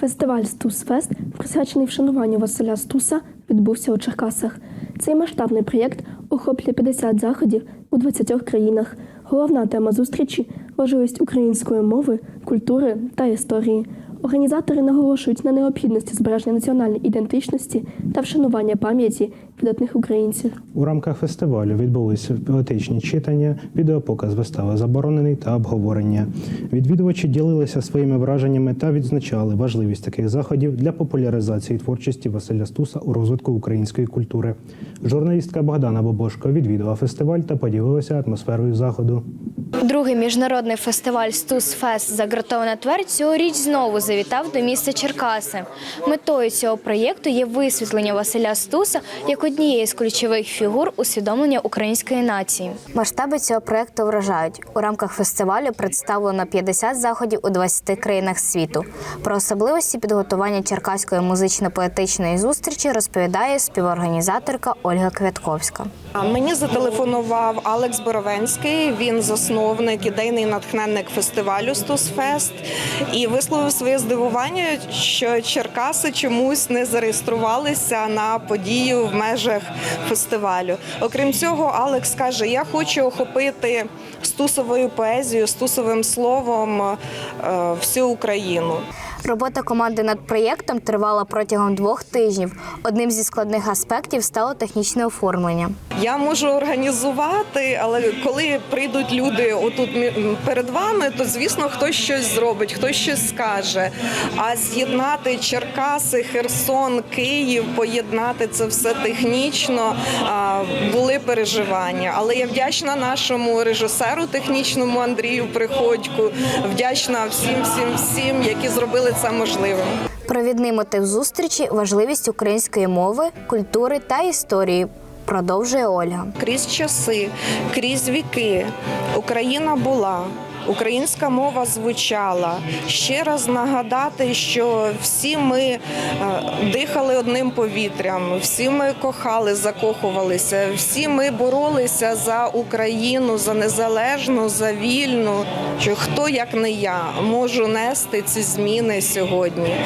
Фестиваль Стусфест, присвячений вшануванню Василя Стуса, відбувся у Черкасах. Цей масштабний проєкт охоплює 50 заходів у 20 країнах. Головна тема зустрічі важливість української мови, культури та історії. Організатори наголошують на необхідності збереження національної ідентичності та вшанування пам'яті видатних українців. У рамках фестивалю відбулися поетичні читання, відеопоказ вистави заборонений та обговорення. Відвідувачі ділилися своїми враженнями та відзначали важливість таких заходів для популяризації творчості Василя Стуса у розвитку української культури. Журналістка Богдана Бобошко відвідала фестиваль та поділилася атмосферою заходу. Другий міжнародний фестиваль Стусфест Загратована твердь цьогоріч знову завітав до міста Черкаси. Метою цього проєкту є висвітлення Василя Стуса як однієї з ключових фігур усвідомлення української нації. Масштаби цього проєкту вражають. У рамках фестивалю представлено 50 заходів у 20 країнах світу. Про особливості підготування черкаської музично-поетичної зустрічі розповідає співорганізаторка Ольга Квятковська. Мені зателефонував Алекс Боровенський. Він засновник ідейний натхненник фестивалю Стусфест і висловив своє здивування, що Черкаси чомусь не зареєструвалися на подію в межах фестивалю. Окрім цього, Алекс каже: Я хочу охопити стусовою поезією, стусовим словом е, всю Україну. Робота команди над проєктом тривала протягом двох тижнів. Одним зі складних аспектів стало технічне оформлення. Я можу організувати, але коли прийдуть люди отут перед вами, то звісно хтось щось зробить, хтось щось скаже. А з'єднати Черкаси, Херсон, Київ, поєднати це все технічно були переживання. Але я вдячна нашому режисеру технічному Андрію Приходьку, вдячна всім, всім, всім, які зробили це можливим. Провідний мотив зустрічі важливість української мови, культури та історії. Продовжує Оля крізь часи, крізь віки Україна була. Українська мова звучала. Ще раз нагадати, що всі ми е, дихали одним повітрям, всі ми кохали, закохувалися, всі ми боролися за Україну, за незалежну, за вільну. Що хто як не я можу нести ці зміни сьогодні?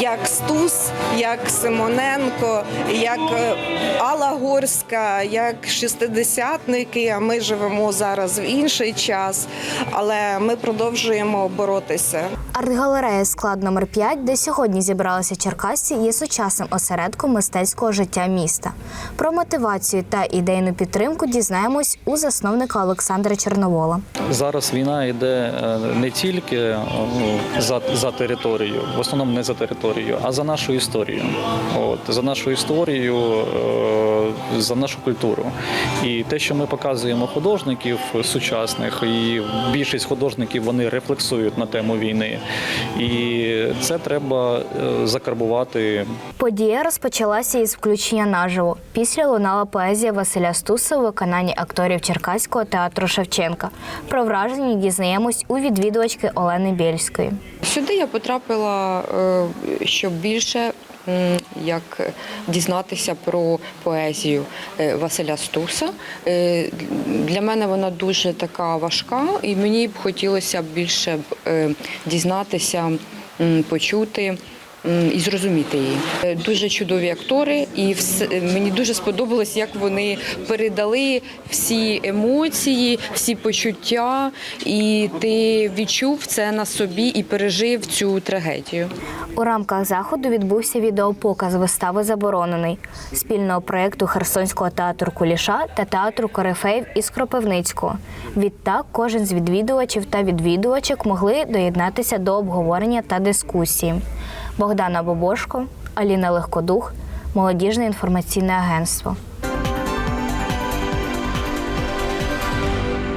Як Стус, як Симоненко, як е, Алла Горська, як шестидесятники. А ми живемо зараз в інший час, але ми продовжуємо боротися. Арт-галерея склад номер 5 де сьогодні зібралися черкасці, є сучасним осередком мистецького життя міста. Про мотивацію та ідейну підтримку дізнаємось у засновника Олександра Чорновола. Зараз війна йде е, не тільки е, за, за територію, в основному не за територію, а за нашу історію. От, за нашу історію, е, за нашу культуру. І те, що ми показуємо художників сучасних, і більшість художників вони рефлексують на тему війни. І це треба е, закарбувати Подія розпочалася із включення наживо. Після лунала поезія Василя Стуса у виконанні акторів Черкаського театру Шевченка. Про враження дізнаємось у відвідувачки Олени Бєльської. Сюди я потрапила, е, щоб більше як дізнатися про поезію е, Василя Стуса. Е, Для мене вона дуже така важка, і мені б хотілося більше е, дізнатися, почути. І зрозуміти її Е, дуже чудові актори, і вс- мені дуже сподобалось, як вони передали всі емоції, всі почуття, і ти відчув це на собі і пережив цю трагедію. У рамках заходу відбувся відеопоказ вистави Заборонений спільного проєкту Херсонського театру Куліша та театру Корифеїв із Кропивницького. Відтак кожен з відвідувачів та відвідувачок могли доєднатися до обговорення та дискусії. Богдана Бобошко, Аліна Легкодух, Молодіжне інформаційне агентство.